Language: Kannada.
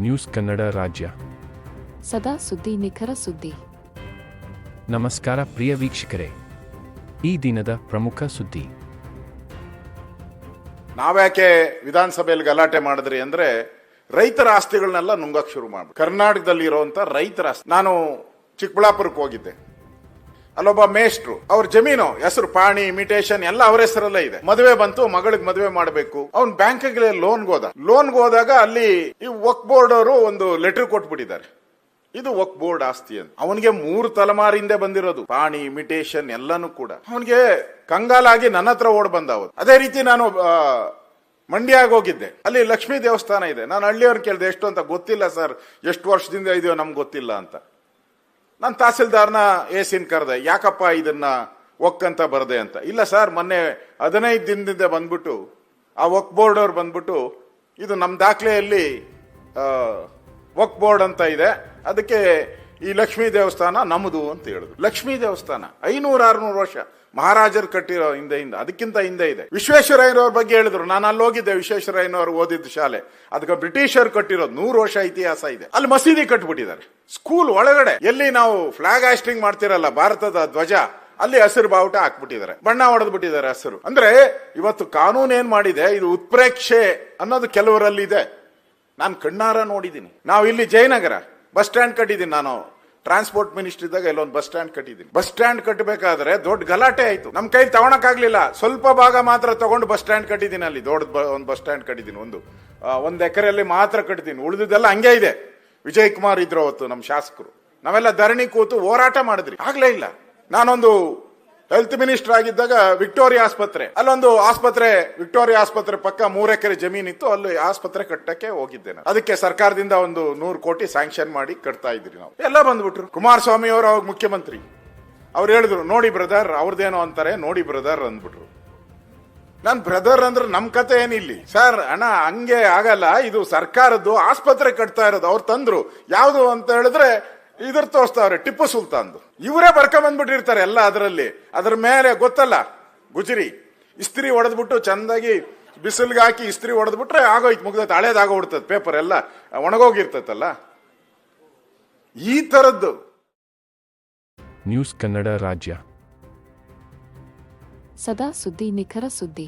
ನ್ಯೂಸ್ ಕನ್ನಡ ರಾಜ್ಯ. ಸದಾ ಸುದ್ದಿ ನಿಖರ ಸುದ್ದಿ. ನಮಸ್ಕಾರ ಪ್ರಿಯ ವೀಕ್ಷಕರೇ. ಈ ದಿನದ ಪ್ರಮುಖ ಸುದ್ದಿ. ನಾವ್ಯಾಕೆ ವಿಧಾನಸಭೆಯಲ್ಲಿ ಗಲಾಟೆ ಮಾಡಿದ್ರಿ ಅಂದ್ರೆ ರೈತರ ಆಸ್ತಿಗಳನ್ನೆಲ್ಲ ನುಂಗಕ್ ಶುರು ಮಾಡ್ಬಿಟ್ಟು ಕರ್ನಾಟಕದಲ್ಲಿ ಇರುವಂತ ರೈತರ ಆಸ್ತಿ. ನಾನು ಚಿಕ್ಕಬಳ್ಳಾಪುರಕ್ಕೆ ಹೋಗಿದ್ದೆ. ಅಲ್ಲೊಬ್ಬ ಮೇಷ್ಟ್ರು, ಅವ್ರ ಜಮೀನು, ಹೆಸರು ಪಾಣಿ ಇಮಿಟೇಷನ್ ಎಲ್ಲ ಅವ್ರ ಹೆಸರಲ್ಲೇ ಇದೆ. ಮದುವೆ ಬಂತು, ಮಗಳಿಗೆ ಮದುವೆ ಮಾಡಬೇಕು. ಅವ್ನ್ ಬ್ಯಾಂಕ್ಗೆ ಲೋನ್ ಹೋದ ಲೋನ್ ಹೋದಾಗ ಅಲ್ಲಿ ಈ ವಕ್ ಬೋರ್ಡ್ ಅವರು ಒಂದು ಲೆಟರ್ ಕೊಟ್ಬಿಟ್ಟಿದ್ದಾರೆ. ಇದು ವಕ್ ಬೋರ್ಡ್ ಆಸ್ತಿ ಅಂತ. ಅವನಿಗೆ ಮೂರು ತಲೆಮಾರಿಂದ ಬಂದಿರೋದು. ಪಾಣಿ ಇಮಿಟೇಷನ್ ಎಲ್ಲಾನು ಕೂಡ. ಅವನಿಗೆ ಕಂಗಾಲಾಗಿ ನನ್ನ ಹತ್ರ ಓಡ್ ಬಂದ ಅದೇ ರೀತಿ ನಾನು ಮಂಡ್ಯ ಮಂಡ್ಯಾಗ ಹೋಗಿದ್ದೆ. ಅಲ್ಲಿ ಲಕ್ಷ್ಮೀ ದೇವಸ್ಥಾನ ಇದೆ. ನಾನು ಹಳ್ಳಿಯವ್ರು ಕೇಳಿದೆ, ಎಷ್ಟು ಅಂತ ಗೊತ್ತಿಲ್ಲ ಸರ್. ಎಷ್ಟು ವರ್ಷದಿಂದ ಇದೆಯೋ ನಮ್ಗೆ ಗೊತ್ತಿಲ್ಲ ಅಂತ. ನಾನು ತಹಸೀಲ್ದಾರ್ನ ಏಸಿನ್ ಕರೆದೆ. ಯಾಕಪ್ಪ ಇದನ್ನ ಒಕ್ಕಂತ ಬರದೆ ಅಂತ? ಇಲ್ಲ ಸರ್, ಮೊನ್ನೆ ಹದಿನೈದು ದಿನದಿಂದ ಬಂದ್ಬಿಟ್ಟು, ಆ ವಕ್ ಬೋರ್ಡ್ ಅವ್ರು ಬಂದ್ಬಿಟ್ಟು, ಇದು ನಮ್ಮ ದಾಖಲೆಯಲ್ಲಿ ವಕ್ ಬೋರ್ಡ್ ಅಂತ ಇದೆ. ಅದಕ್ಕೆ ಈ ಲಕ್ಷ್ಮೀ ದೇವಸ್ಥಾನ ನಮ್ಮದು ಅಂತ ಹೇಳಿದ್ರು. ಲಕ್ಷ್ಮೀ ದೇವಸ್ಥಾನ, ಐನೂರ ಆರುನೂರು ವರ್ಷ ಮಹಾರಾಜರು ಕಟ್ಟಿರೋ ಹಿಂದೆ ಹಿಂದೆ, ಅದಕ್ಕಿಂತ ಹಿಂದೆ ಇದೆ. ವಿಶ್ವೇಶ್ವರಯ್ಯನವ್ರ ಬಗ್ಗೆ ಹೇಳಿದ್ರು, ನಾನು ಅಲ್ಲಿ ಹೋಗಿದ್ದೆ, ವಿಶ್ವೇಶ್ವರಯ್ಯನವರು ಓದಿದ್ದ ಶಾಲೆ. ಅದಕ್ಕೆ ಬ್ರಿಟಿಷರು ಕಟ್ಟಿರೋದು ನೂರು ವರ್ಷ ಇತಿಹಾಸ ಇದೆ. ಅಲ್ಲಿ ಮಸೀದಿ ಕಟ್ಬಿಟ್ಟಿದ್ದಾರೆ. ಸ್ಕೂಲ್ ಒಳಗಡೆ, ಎಲ್ಲಿ ನಾವು ಫ್ಲಾಗ್ ಹಾಸ್ಟಿಂಗ್ ಮಾಡ್ತಿರಲ್ಲ, ಭಾರತದ ಧ್ವಜ, ಅಲ್ಲಿ ಹಸಿರು ಬಾವುಟ ಹಾಕ್ಬಿಟ್ಟಿದ್ದಾರೆ. ಬಣ್ಣ ಹೊಡೆದು ಬಿಟ್ಟಿದ್ದಾರೆ ಹಸಿರು. ಅಂದ್ರೆ ಇವತ್ತು ಕಾನೂನು ಏನ್ ಮಾಡಿದೆ? ಇದು ಉತ್ಪ್ರೇಕ್ಷೆ ಅನ್ನೋದು ಕೆಲವರಲ್ಲಿ ಇದೆ ನಾನು ಕಣ್ಣಾರ ನೋಡಿದ್ದೀನಿ. ನಾವು ಇಲ್ಲಿ ಜಯನಗರ ಬಸ್ ಸ್ಟ್ಯಾಂಡ್ ಕಟ್ಟಿದ್ದೀನಿ ನಾನು. ಟ್ರಾನ್ಸ್ಪೋರ್ಟ್ ಮಿನಿಸ್ಟರ್ ಇದ್ದಾಗ ಇಲ್ಲೊಂದು ಬಸ್ ಸ್ಟ್ಯಾಂಡ್ ಕಟ್ಟಿದ್ದೀನಿ. ಬಸ್ ಸ್ಟ್ಯಾಂಡ್ ಕಟ್ಟಬೇಕಾದ್ರೆ ದೊಡ್ಡ ಗಲಾಟೆ ಆಯಿತು. ನಮ್ಮ ಕೈಲಿ ತಗೊಳಕ್ಕಾಗ್ಲಿಲ್ಲ ಸ್ವಲ್ಪ ಭಾಗ ಮಾತ್ರ ತಗೊಂಡು ಬಸ್ ಸ್ಟ್ಯಾಂಡ್ ಕಟ್ಟಿದ್ದೀನಿ ಅಲ್ಲಿ. ದೊಡ್ಡ ಒಂದು ಬಸ್ ಸ್ಟ್ಯಾಂಡ್ ಕಟ್ಟಿದ್ದೀನಿ ಒಂದು. ಒಂದು ಎಕರೆಯಲ್ಲಿ ಮಾತ್ರ ಕಟ್ಟಿದ್ದೀನಿ. ಉಳಿದಿದ್ದೆಲ್ಲ ಹಂಗೆ ಇದೆ. ವಿಜಯ್ ಕುಮಾರ್ ಇದ್ರು ಅವತ್ತು ನಮ್ಮ ಶಾಸಕರು. ನಾವೆಲ್ಲ ಧರಣಿ ಕೂತು ಹೋರಾಟ ಮಾಡಿದ್ರಿ. ಆಗ್ಲೇ ಇಲ್ಲ. ನಾನೊಂದು ಹೆಲ್ತ್ ಮಿನಿಸ್ಟರ್ ಆಗಿದ್ದಾಗ ವಿಕ್ಟೋರಿಯಾ ಆಸ್ಪತ್ರೆ. ಅಲ್ಲೊಂದು ಆಸ್ಪತ್ರೆ ವಿಕ್ಟೋರಿಯಾ ಆಸ್ಪತ್ರೆ ಪಕ್ಕ ಮೂರ್ ಎಕರೆ ಜಮೀನಿತ್ತು ಅಲ್ಲಿ ಆಸ್ಪತ್ರೆ ಕಟ್ಟಕ್ಕೆ ಹೋಗಿದ್ದೆ ನಾನು. ಅದಕ್ಕೆ ಸರ್ಕಾರದಿಂದ ಒಂದು ನೂರು ಕೋಟಿ ಸ್ಯಾಂಕ್ಷನ್ ಮಾಡಿ ಕಟ್ತಾ ಇದ್ರಿ ನಾವು. ಎಲ್ಲ ಬಂದ್ಬಿಟ್ರು. ಕುಮಾರಸ್ವಾಮಿ ಅವರು ಅವಾಗ ಮುಖ್ಯಮಂತ್ರಿ. ಅವ್ರು ಹೇಳಿದ್ರು, ನೋಡಿ ಬ್ರದರ್ ಅವ್ರದ್ದೇನೋ ಅಂತಾರೆ, ನೋಡಿ ಬ್ರದರ್ ಅಂದ್ಬಿಟ್ರು. ನನ್ ಬ್ರದರ್ ಅಂದ್ರೆ ನಮ್ ಕತೆ ಏನಿಲ್ಲಿ? ಸರ್ ಅಣ್ಣ, ಹಂಗೆ ಆಗಲ್ಲ. ಇದು ಸರ್ಕಾರದ್ದು ಆಸ್ಪತ್ರೆ ಕಟ್ತಾ ಇರೋದು. ಅವ್ರು ತಂದ್ರು. ಯಾವ್ದು ಅಂತ ಹೇಳಿದ್ರೆ ಇದ್ರ ತೋರಿಸ್ತಾವ್ರೆ ಟಿಪ್ಪು ಸುಲ್ತಾನ್ದು. ಇವರೇ ಬರ್ಕೊಂಬಂದ್ಬಿಟ್ಟಿರ್ತಾರೆ ಎಲ್ಲ ಅದರಲ್ಲಿ. ಅದ್ರ ಮೇಲೆ ಗೊತ್ತಲ್ಲ ಗುಜರಿ. ಇಸ್ತ್ರಿ ಹೊಡೆದ್ಬಿಟ್ಟು ಚಂದಾಗಿ ಬಿಸಿಲ್ಗೆ ಹಾಕಿ ಇಸ್ತ್ರಿ ಹೊಡೆದ್ಬಿಟ್ರೆ ಆಗೋಯ್ತು ಮುಗ್ದೈತೆ ಹಳೇದಾಗೋಗ್ಬಿಡ್ತದೆ ಪೇಪರ್ ಎಲ್ಲ. ಒಣಗೋಗಿರ್ತೈತಲ್ಲ. ಈ ತರದ್ದು ನ್ಯೂಸ್ ಕನ್ನಡ ರಾಜ್ಯ. ಸದಾ ಸುದ್ದಿ ನಿಖರ ಸುದ್ದಿ.